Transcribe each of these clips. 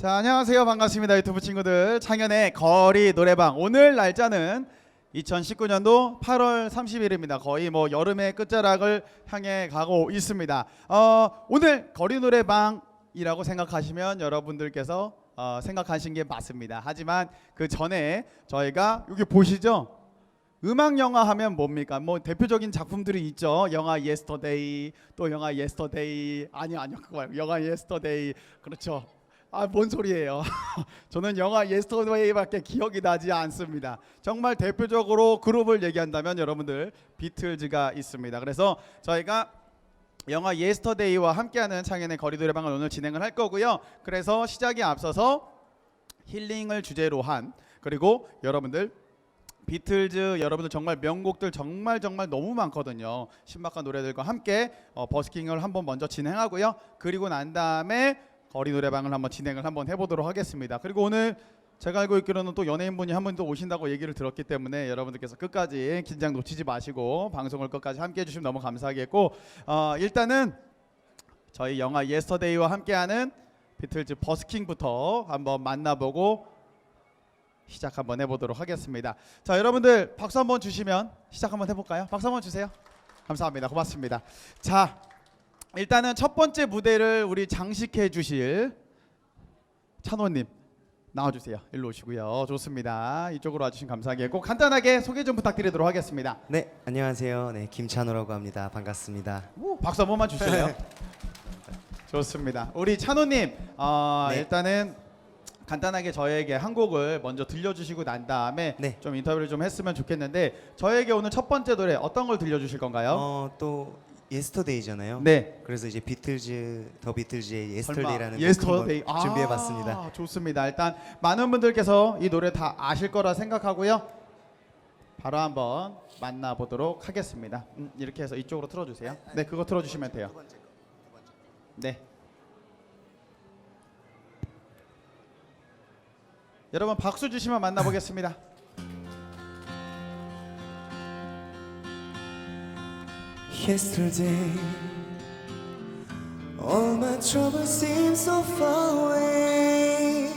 자 안녕하세요 반갑습니다 유튜브 친구들 창현의 거리 노래방 오늘 날짜는 2019년도 8월 30일입니다 거의 뭐 여름의 끝자락을 향해 가고 있습니다 어, 오늘 거리 노래방이라고 생각하시면 여러분들께서 어, 생각하신 게 맞습니다 하지만 그 전에 저희가 여기 보시죠 음악 영화 하면 뭡니까? 뭐 대표적인 작품들이 있죠. 영화 예스터데이, 또 영화 예스터데이. 아니요, 아니요. 그거 말고 영화 예스터데이. 그렇죠. 아, 뭔 소리예요? 저는 영화 예스터데이밖에 기억이 나지 않습니다. 정말 대표적으로 그룹을 얘기한다면 여러분들 비틀즈가 있습니다. 그래서 저희가 영화 예스터데이와 함께하는 창현의 거리 노래방을 오늘 진행을 할 거고요. 그래서 시작에 앞서서 힐링을 주제로 한 그리고 여러분들 비틀즈 여러분들 정말 명곡들 정말 정말 너무 많거든요. 신박한 노래들과 함께 어, 버스킹을 한번 먼저 진행하고요. 그리고 난 다음에 거리 노래방을 한번 진행을 한번 해보도록 하겠습니다. 그리고 오늘 제가 알고 있기로는 또 연예인분이 한 분 또 오신다고 얘기를 들었기 때문에 여러분들께서 끝까지 긴장 놓치지 마시고 방송을 끝까지 함께 해주시면 너무 감사하겠고 어, 일단은 저희 영화 예스터데이와 함께하는 비틀즈 버스킹부터 한번 만나보고 시작 한번 해보도록 하겠습니다. 자, 여러분들 박수 한번 주시면 시작 한번 해볼까요? 박수 한번 주세요. 감사합니다. 고맙습니다. 자, 일단은 첫 번째 무대를 우리 장식해 주실 찬호님 나와주세요. 일로 오시고요. 좋습니다. 이쪽으로 와주시면 감사하겠고 간단하게 소개 좀 부탁드리도록 하겠습니다. 네, 안녕하세요. 네, 김찬호라고 합니다. 반갑습니다. 오, 박수 한 번만 주실래요? 좋습니다. 우리 찬호님, 어, 네. 일단은 간단하게 저에게 한 곡을 먼저 들려주시고 난 다음에 네. 좀 인터뷰를 좀 했으면 좋겠는데 저에게 오늘 첫 번째 노래 어떤 걸 들려주실 건가요? 어, 또 예스터데이잖아요. 네. 그래서 이제 비틀즈 더 비틀즈의 예스터데이라는 예스터데이 곡 한번 준비해봤습니다. 좋습니다. 일단 많은 분들께서 이 노래 다 아실 거라 생각하고요. 바로 한번 만나보도록 하겠습니다. 음, 이렇게 해서 이쪽으로 틀어주세요. 네, 그거 틀어주시면 돼요. 네. 여러분 박수 주시면 만나보겠습니다. Yesterday, all my troubles seem so far away.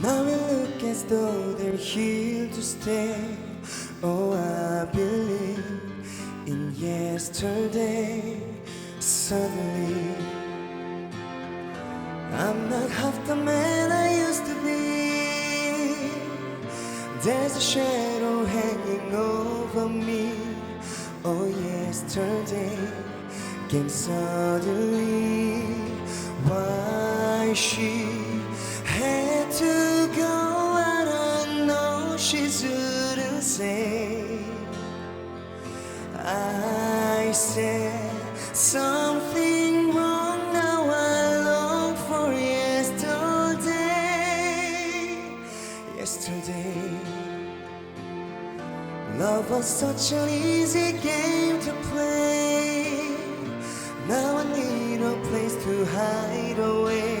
Now it look as though they're here to stay. Oh, I believe in yesterday. Suddenly, I'm not half the man I used to be. There's a shadow hanging over me. Oh, yesterday came suddenly. Why she was such an easy game to play. Now I need a place to hide away.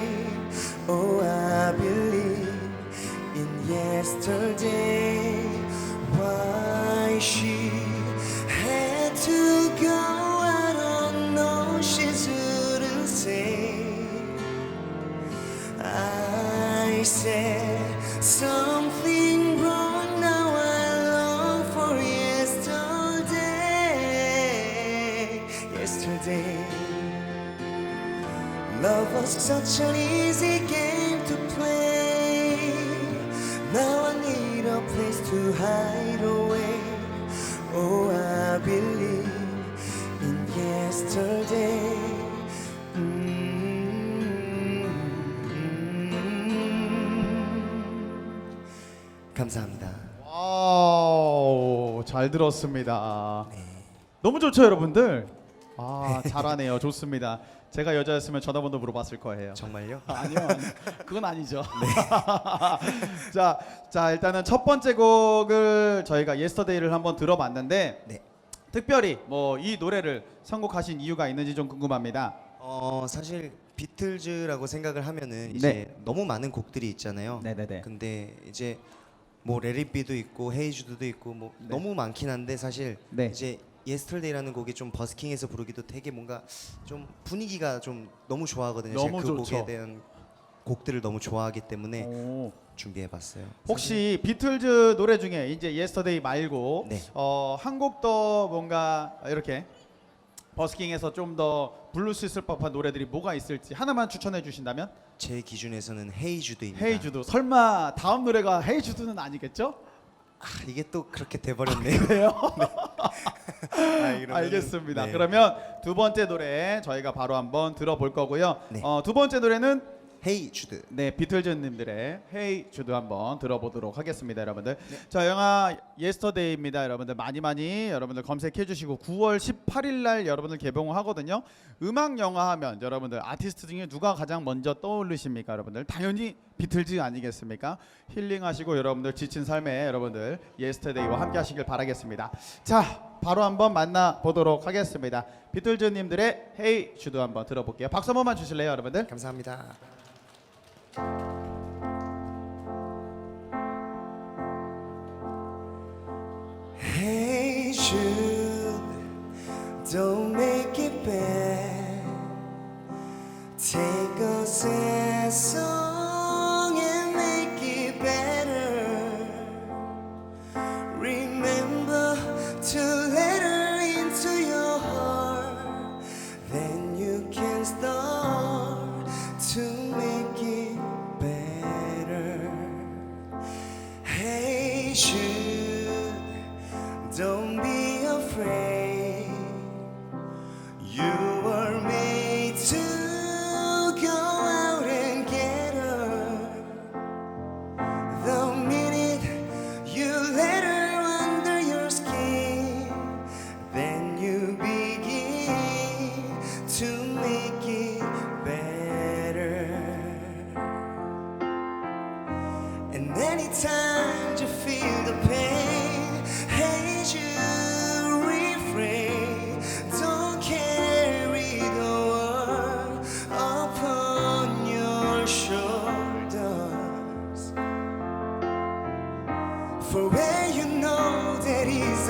Oh, I believe in yesterday. Such an easy game to play. Now I need a place to hide away. Oh, I believe in yesterday. 음. 감사합니다. 와우, 잘 들었습니다. 네. 너무 좋죠, 여러분들. 아, 잘하네요. 좋습니다. 제가 여자였으면 전화번호 물어봤을 거예요. 정말요? 아니요, 아니요. 그건 아니죠. 자, 자 일단은 첫 번째 곡을 저희가 예스터데이를 한번 들어봤는데 네. 특별히 뭐 이 노래를 선곡하신 이유가 있는지 좀 궁금합니다. 어 사실 비틀즈라고 생각을 하면은 이제 너무 많은 곡들이 있잖아요. 네. 네네네. 근데 이제 뭐 레리비도 있고 헤이주드도 있고 뭐 네. 너무 많긴 한데 사실 네. 이제 예스터데이라는 곡이 좀 버스킹에서 부르기도 되게 뭔가 좀 분위기가 좀 너무 좋아하거든요. 너무 제가 그 좋죠. 곡에 대한 곡들을 너무 좋아하기 때문에 오. 준비해봤어요. 혹시 비틀즈 노래 중에 이제 예스터데이 말고 네. 어, 한곡더 뭔가 이렇게 버스킹에서 좀 더 부를 수 있을 법한 노래들이 뭐가 있을지 하나만 추천해 주신다면 제 기준에서는 헤이주드입니다. 헤이주드 설마 다음 노래가 헤이주드는 아니겠죠? 아, 이게 또 그렇게 돼버렸네요. 그래요? 아, 알겠습니다. 네. 그러면 두 번째 노래 저희가 바로 한번 들어볼 거고요. 네. 어, 두 번째 노래는 헤이 주드. 네 비틀즈님들의 헤이 주드 한번 들어보도록 하겠습니다, 여러분들. 네. 자 영화 예스터데이입니다, 여러분들 많이 많이 여러분들 검색해 주시고 9월 18일 날 여러분들 개봉을 하거든요. 음악 영화 하면 여러분들 아티스트 중에 누가 가장 먼저 떠오르십니까, 여러분들? 당연히 비틀즈 아니겠습니까? 힐링하시고 여러분들 지친 삶에 여러분들 예스터데이와 함께 하시길 바라겠습니다. 자 바로 한번 만나 보도록 하겠습니다. 비틀즈님들의 헤이 주드 한번 들어볼게요. 박수 한 번만 주실래요, 여러분들? 감사합니다. thank you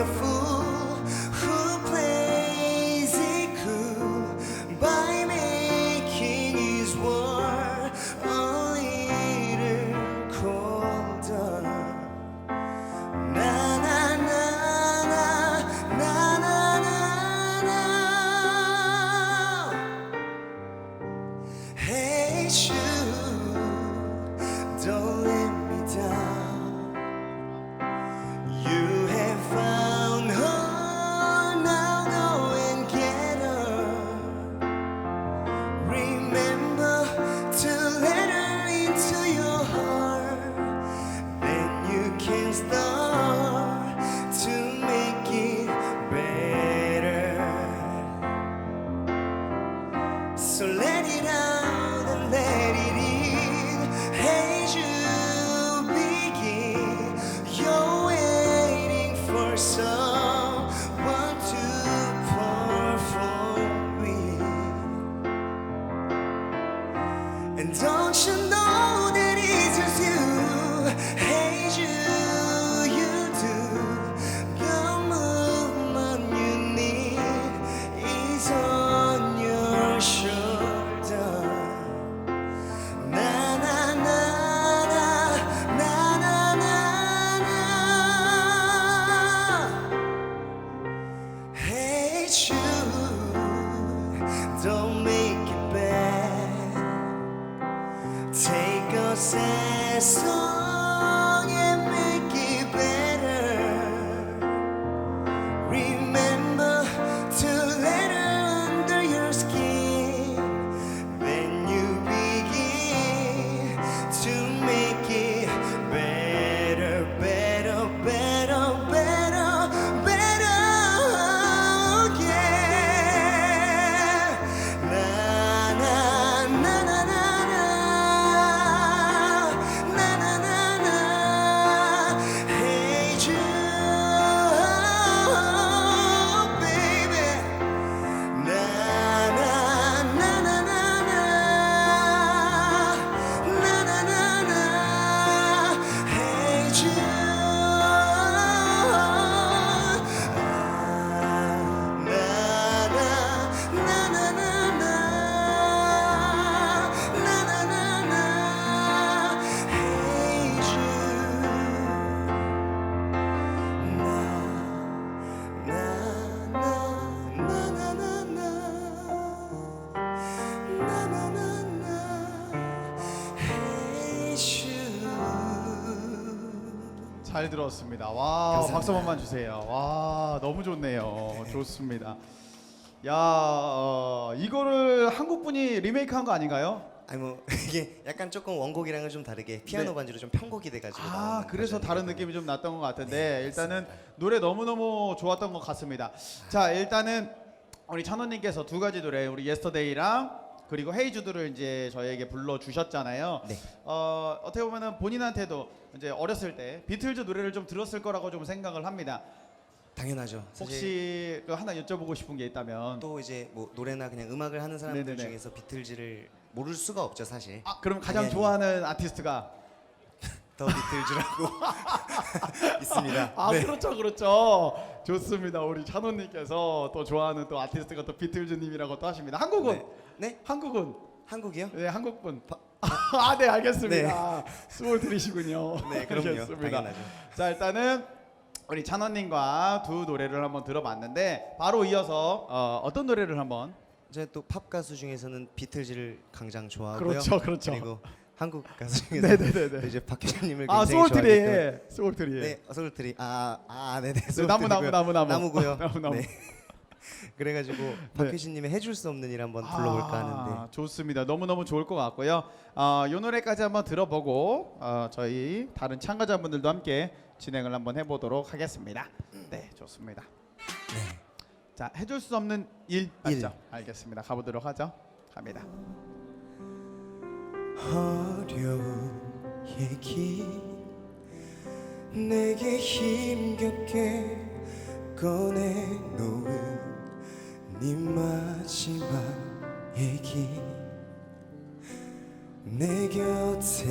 a fool And don't you 잘 들었습니다. 와 감사합니다. 박수 한 번만 주세요. 와 너무 좋네요. 좋습니다. 야 어, 이거를 한국 분이 리메이크한 거 아닌가요? 아니 뭐 이게 약간 조금 원곡이랑은 좀 다르게 피아노 네. 반주로 좀 편곡이 돼가지고 아 나오는 그래서 다른. 느낌이 좀 났던 것 같은데 네, 일단은 노래 너무 너무 좋았던 것 같습니다. 자 일단은 우리 찬원님께서 두 가지 노래 우리 예스터데이랑 그리고 헤이주드를 이제 저희에게 불러 주셨잖아요. 네. 어 어떻게 보면은 본인한테도 이제 어렸을 때 비틀즈 노래를 좀 들었을 거라고 좀 생각을 합니다. 당연하죠. 사실 혹시 그 하나 여쭤보고 싶은 게 있다면 또 이제 뭐 노래나 그냥 음악을 하는 사람들 네네네. 중에서 비틀즈를 모를 수가 없죠 사실. 아 그럼 가장 당연히. 좋아하는 아티스트가 더 비틀즈라고 있습니다. 아 네. 그렇죠 그렇죠 좋습니다 우리 찬호님께서 또 좋아하는 또 아티스트가 또 비틀즈님이라고 또 하십니다 한국은 네. 네? 한국은 한국이요? 네 한국분 아 네 알겠습니다 수월 들이시군요 네, 그럼요. 당연하죠. 자 일단은 우리 찬원님과 두 노래를 한번 들어봤는데 바로 이어서 어, 어떤 노래를 한번 제가 또팝 가수 중에서는 비틀즈를 강장 좋아하고요. 그렇죠 그렇죠 그리고 한국 가수 중에서 네네네네 이제 박효신님을 아 굉장히 좋아하기 때문에 소울트리 소울트리 네, 소울트리. 아, 아, 네네. 네, 나무 나무 나무 나무 나무고요. 나무 나무 네. 그래가지고 박효신님의 해줄 수 없는 일 한번 불러볼까 하는데 아, 좋습니다. 너무 너무 좋을 것 같고요. 어, 이 노래까지 한번 들어보고 어, 저희 다른 참가자분들도 함께 진행을 한번 해보도록 하겠습니다. 네, 좋습니다. 자, 해줄 수 없는 일 맞죠? 알겠습니다. 가보도록 하죠. 갑니다. 어려운 얘기. 내게 힘겹게 꺼내놓은 네 마지막 얘기. 내 곁에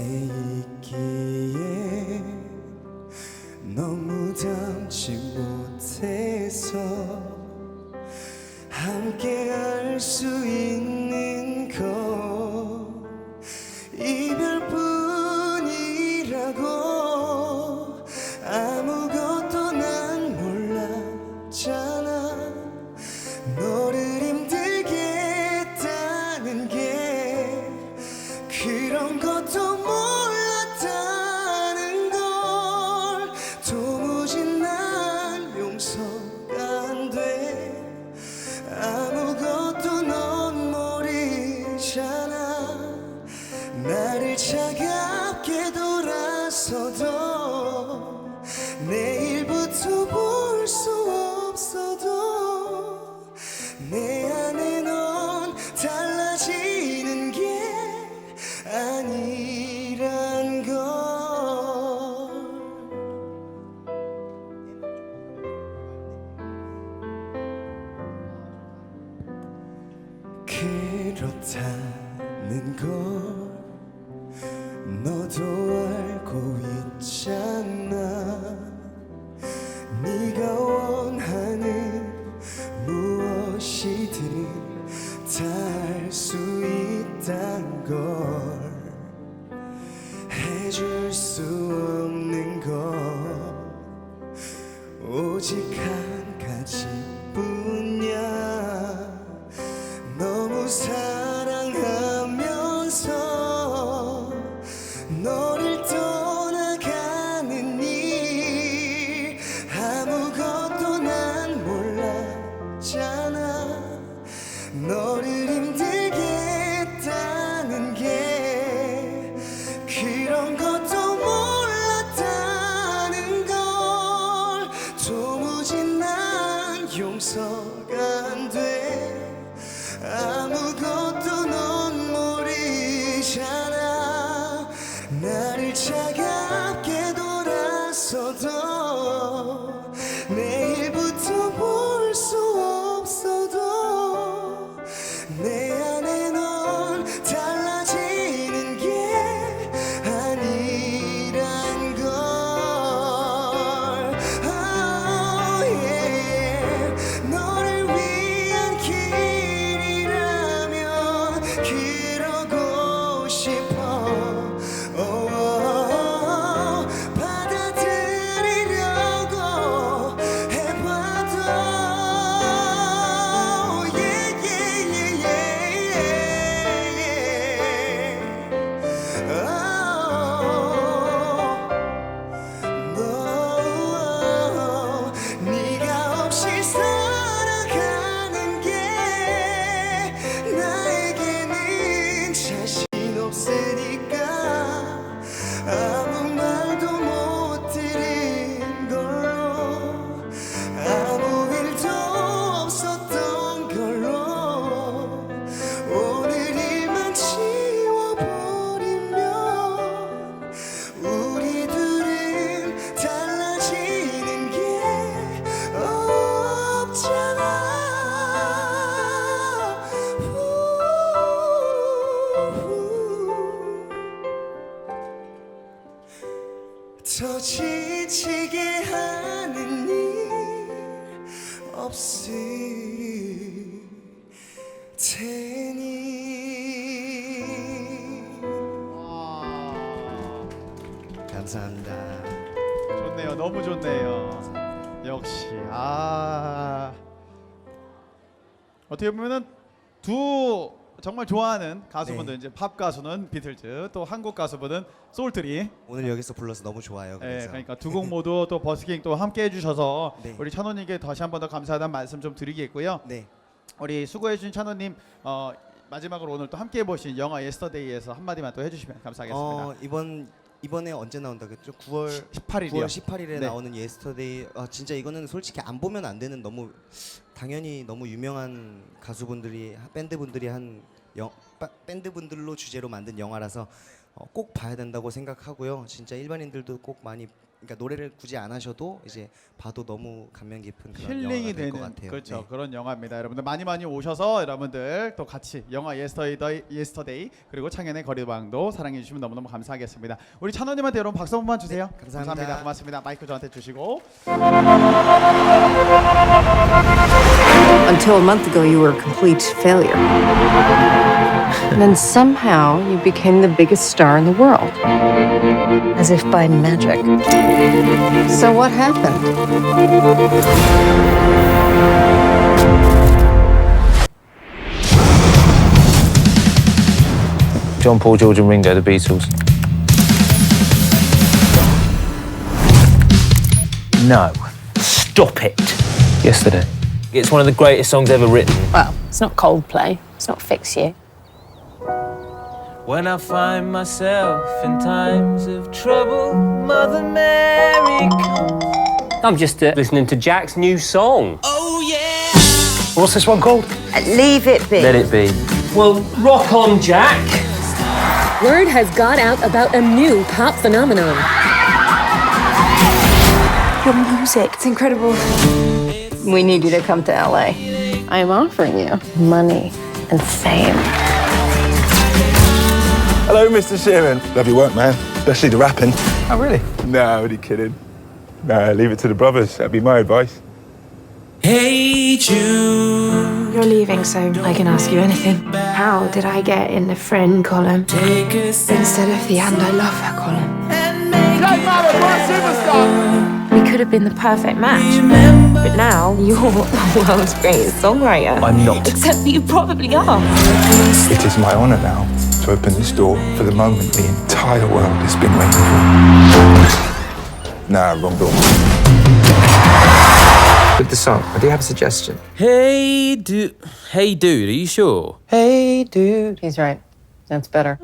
있기에 너무 담지 못해서 함께 할 수 있는 것 이별뿐이라고 아무것도 난 몰랐잖아. 너를 한 가지뿐이야. 너무 사 차 감사합니다 좋네요. 너무 좋네요. 역시 아 어떻게 보면은 두 정말 좋아하는 가수분들 네. 이제 팝 가수는 비틀즈 또 한국 가수분은 소울트리 오늘 여기서 불러서 너무 좋아요 예, 그래서 그러니까 두 곡 모두 또 버스킹 또 함께 해주셔서 네. 우리 찬호님께 다시 한 번 더 감사하다는 말씀 좀 드리겠고요. 네 우리 수고해주신 찬호님 어, 마지막으로 오늘 또 함께 보신 영화 예스터데이에서 한 마디만 또 해주시면 감사하겠습니다. 어, 이번 이번에 언제 나온다겠죠? 9월 18일이요. 9월 18일에 네. 나오는 예스터데이 아, 진짜 이거는 솔직히 안 보면 안 되는 너무 당연히 너무 유명한 가수분들이 밴드분들이 한 영, 바- 밴드분들로 주제로 만든 영화라서 어, 꼭 봐야 된다고 생각하고요. 진짜 일반인들도 꼭 많이 그러니까 노래를 굳이 안 하셔도 이제 봐도 너무 감명 깊은 그런 힐링이 영화가 될 되는 것 같아요. 그렇죠 네. 그런 영화입니다 여러분들 많이 많이 오셔서 여러분들 또 같이 영화 예스터데이 예스터데이 그리고 창현의 거리방도 사랑해 주시면 너무너무 감사하겠습니다 우리 찬원님한테 여러분 박수 한번 주세요 네, 감사합니다. 고맙습니다 마이크 저한테 주시고 Until a month ago, you were a complete failure. And then somehow you became the biggest star in the world. As if by magic. So what happened? John Paul, George and Ringo, the Beatles. No. Stop it. Yesterday. It's one of the greatest songs ever written. Well, it's not Coldplay. It's not Fix You. When I find myself in times of trouble, Mother Mary comes. I'm just uh, listening to Jack's new song. Oh, yeah! What's this one called? Leave it be. Let it be. Well, rock on, Jack. Word has got out about a new pop phenomenon. Your music, it's incredible. We need you to come to LA. I am offering you money and fame. Hello, Mr. Sheeran. Love your work, man. Especially the rapping. Oh, really? No, I'm only kidding. No, leave it to the brothers. That'd be my advice. Hey, Jude. You're leaving, so I can ask you anything. How did I get in the friend column instead of the and I love her column? We could have been the perfect match, but now you're the world's greatest songwriter. I'm not. Except that you probably are. It is my honour now to open this door for the moment the entire world has been waiting for. Nah, wrong door. With the song, I do have a suggestion. Hey, dude. Hey, dude, are you sure? Hey, dude. He's right. That's better.